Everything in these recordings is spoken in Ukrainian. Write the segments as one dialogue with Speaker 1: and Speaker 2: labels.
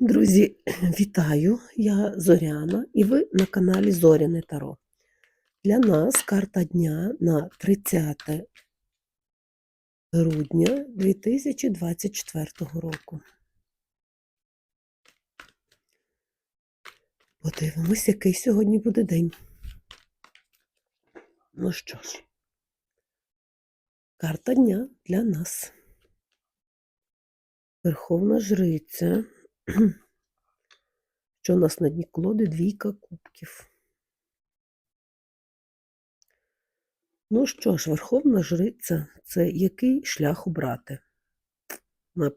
Speaker 1: Друзі, вітаю! Я Зоряна і ви на каналі Зоряне Таро. Для нас карта дня на 30 грудня 2024 року. Подивимось, який сьогодні буде день. Ну що ж, карта дня для нас. Верховна жриця. Що у нас на дні колоди двійка кубків. Ну що ж, Верховна Жриця це який шлях обрати?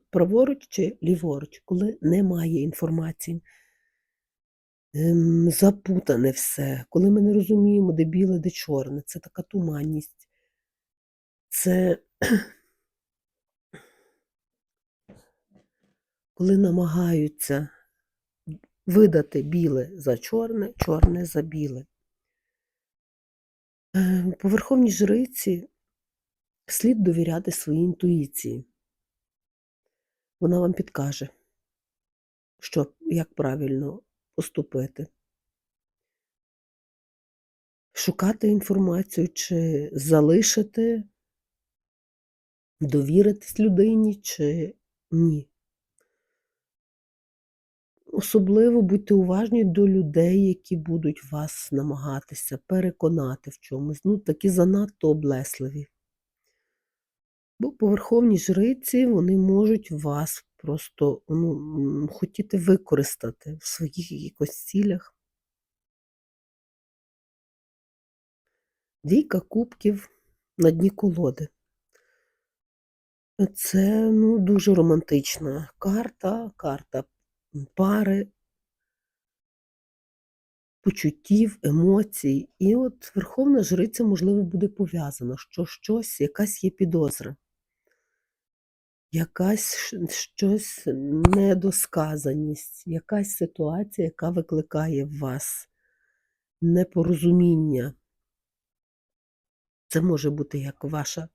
Speaker 1: Праворуч чи ліворуч, коли немає інформації. Ем, запутане все, коли ми не розуміємо, де біле, де чорне, це така туманність. Це коли намагаються видати біле за чорне, чорне за біле. Е, По верховній жриці слід довіряти своїй інтуїції. Вона вам підкаже, що, як правильно поступити. Шукати інформацію чи залишити, довіритись людині чи ні. Особливо будьте уважні до людей, які будуть вас намагатися переконати в чомусь. Ну, такі занадто облесливі. Бо по верховній жриці вони можуть вас просто ну, хотіти використати в своїх якихось цілях. Двійка кубків на дні колоди. Це ну, дуже романтична карта, карта пари, почуттів, емоцій. І от Верховна Жриця, можливо, буде пов'язана, що щось, якась є підозра, якась щось недосказаність, якась ситуація, яка викликає в вас непорозуміння. Це може бути як ваша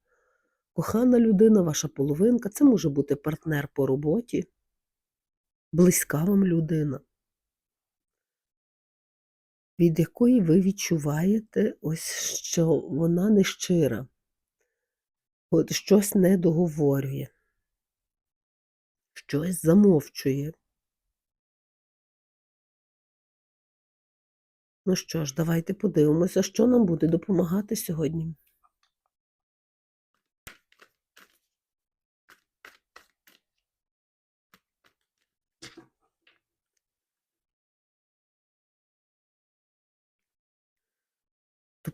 Speaker 1: кохана людина, ваша половинка, це може бути партнер по роботі близька вам людина, від якої ви відчуваєте, ось що вона нещира, от щось не договорює, щось замовчує. Ну що ж, давайте подивимося, що нам буде допомагати сьогодні.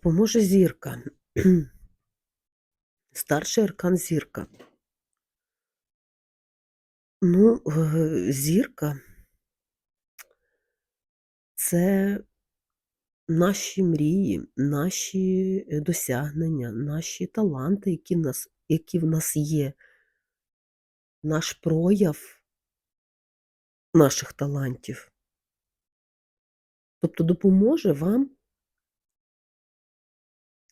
Speaker 1: Допоможе зірка. Старший аркан зірка. Ну, е, зірка це наші мрії, наші е, досягнення, наші таланти, які нас, які в нас є, наш прояв наших талантів. Тобто допоможе вам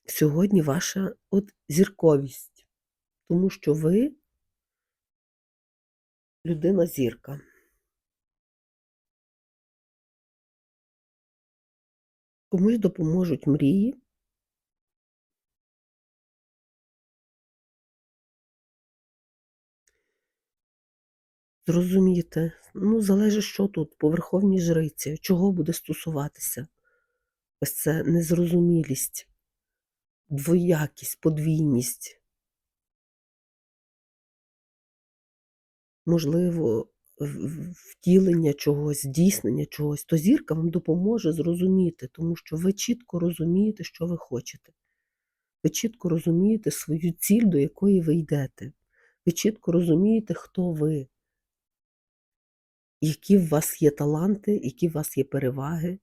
Speaker 1: сьогодні ваша от зірковість, тому що ви людина зірка. Комусь допоможуть мрії. Зрозумієте, ну, залежить, що тут, по верховній жриці, чого буде стосуватися. Ось це незрозумілість двоякість, подвійність. Можливо, втілення чогось, здійснення чогось, то зірка вам допоможе зрозуміти, тому що ви чітко розумієте, що ви хочете. Ви чітко розумієте свою ціль, до якої ви йдете. Ви чітко розумієте, хто ви, які в вас є таланти, які в вас є переваги,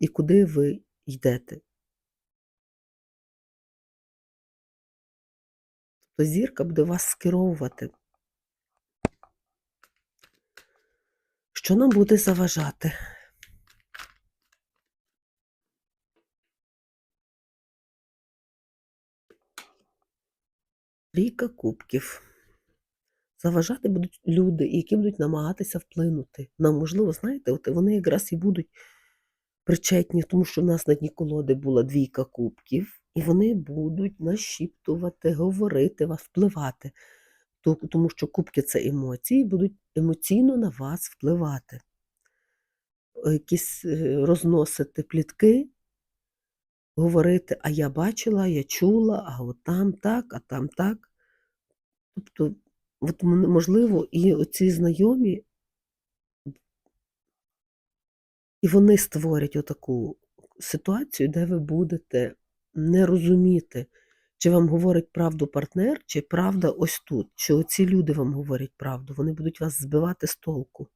Speaker 1: і куди ви йдете. То зірка буде вас скеровувати. Що нам буде заважати? Трійка кубків. Заважати будуть люди, які будуть намагатися вплинути. Нам, можливо, знаєте, от вони якраз і будуть причетні, тому що в нас на дні колоди була двійка кубків, і вони будуть нашіптувати, говорити вас, впливати. Тому що кубки це емоції, будуть емоційно на вас впливати. Якісь е, розносити плітки, говорити, а я бачила, я чула, а от там так, а там так. Тобто, от, можливо, і оці знайомі, і вони створять отаку ситуацію, де ви будете не розуміти, чи вам говорить правду партнер, чи правда ось тут, чи оці люди вам говорять правду. Вони будуть вас збивати з толку.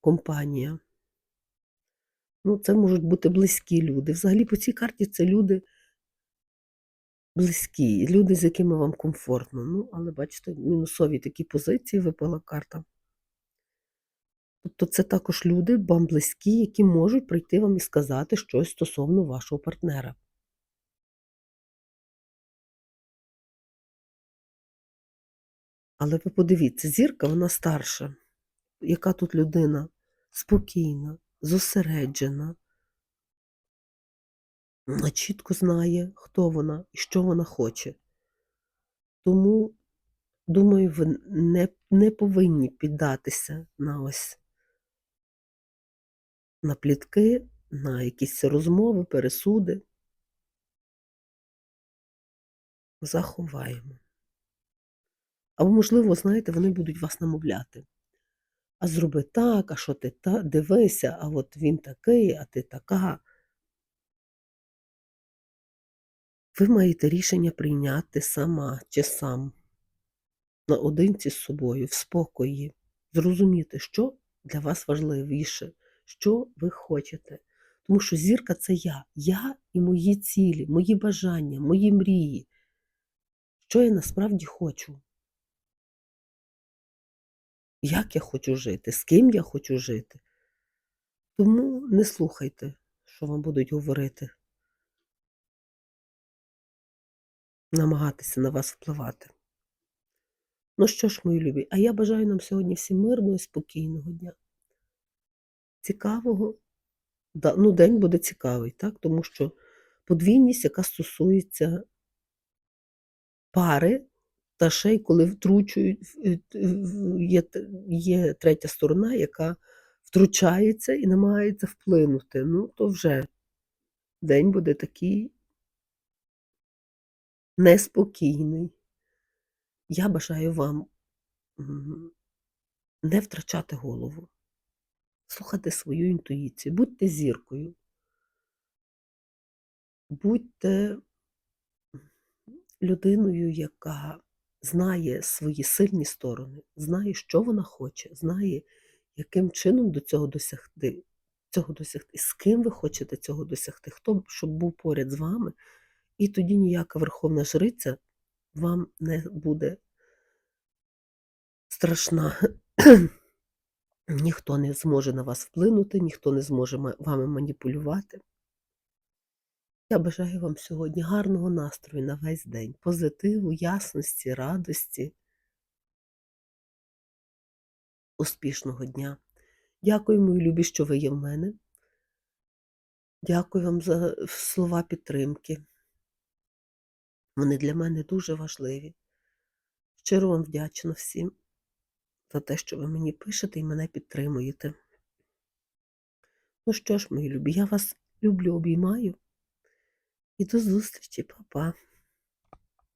Speaker 1: Компанія. Ну, це можуть бути близькі люди. Взагалі, по цій карті це люди близькі, люди, з якими вам комфортно. Ну, але бачите, мінусові такі позиції випала карта. Тобто це також люди вам близькі, які можуть прийти вам і сказати щось стосовно вашого партнера. Але ви подивіться, зірка вона старша. Яка тут людина спокійна, зосереджена, вона чітко знає, хто вона і що вона хоче. Тому, думаю, ви не, не повинні піддатися на ось на плітки, на якісь розмови, пересуди. Заховаємо. Або, можливо, знаєте, вони будуть вас намовляти. А зроби так, а що ти та, дивися, а от він такий, а ти така. Ви маєте рішення прийняти сама чи сам наодинці з собою, в спокої, зрозуміти, що для вас важливіше, що ви хочете. Тому що зірка це я, я і мої цілі, мої бажання, мої мрії. Що я насправді хочу? Як я хочу жити, з ким я хочу жити. Тому не слухайте, що вам будуть говорити, намагатися на вас впливати. Ну що ж, мої любі, а я бажаю нам сьогодні всім мирного і спокійного дня. Цікавого, ну, день буде цікавий, так? тому що подвійність, яка стосується пари, та ще й коли втручують, в- є, є третя сторона, яка втручається і намагається вплинути. Ну, то вже день буде такий неспокійний. Я бажаю вам не втрачати голову, слухати свою інтуїцію, будьте зіркою, будьте людиною, яка знає свої сильні сторони, знає, що вона хоче, знає, яким чином до цього досягти, цього досягти, з ким ви хочете цього досягти, хто щоб був поряд з вами, і тоді ніяка верховна жриця вам не буде страшна. Ніхто не зможе на вас вплинути, ніхто не зможе вами маніпулювати. Я бажаю вам сьогодні гарного настрою на весь день, позитиву, ясності, радості, успішного дня. Дякую, мої любі, що ви є в мене. Дякую вам за слова підтримки. Вони для мене дуже важливі. Щиро вам вдячна всім за те, що ви мені пишете і мене підтримуєте. Ну що ж, мої любі, я вас люблю, обіймаю. І до зустрічі, па-па.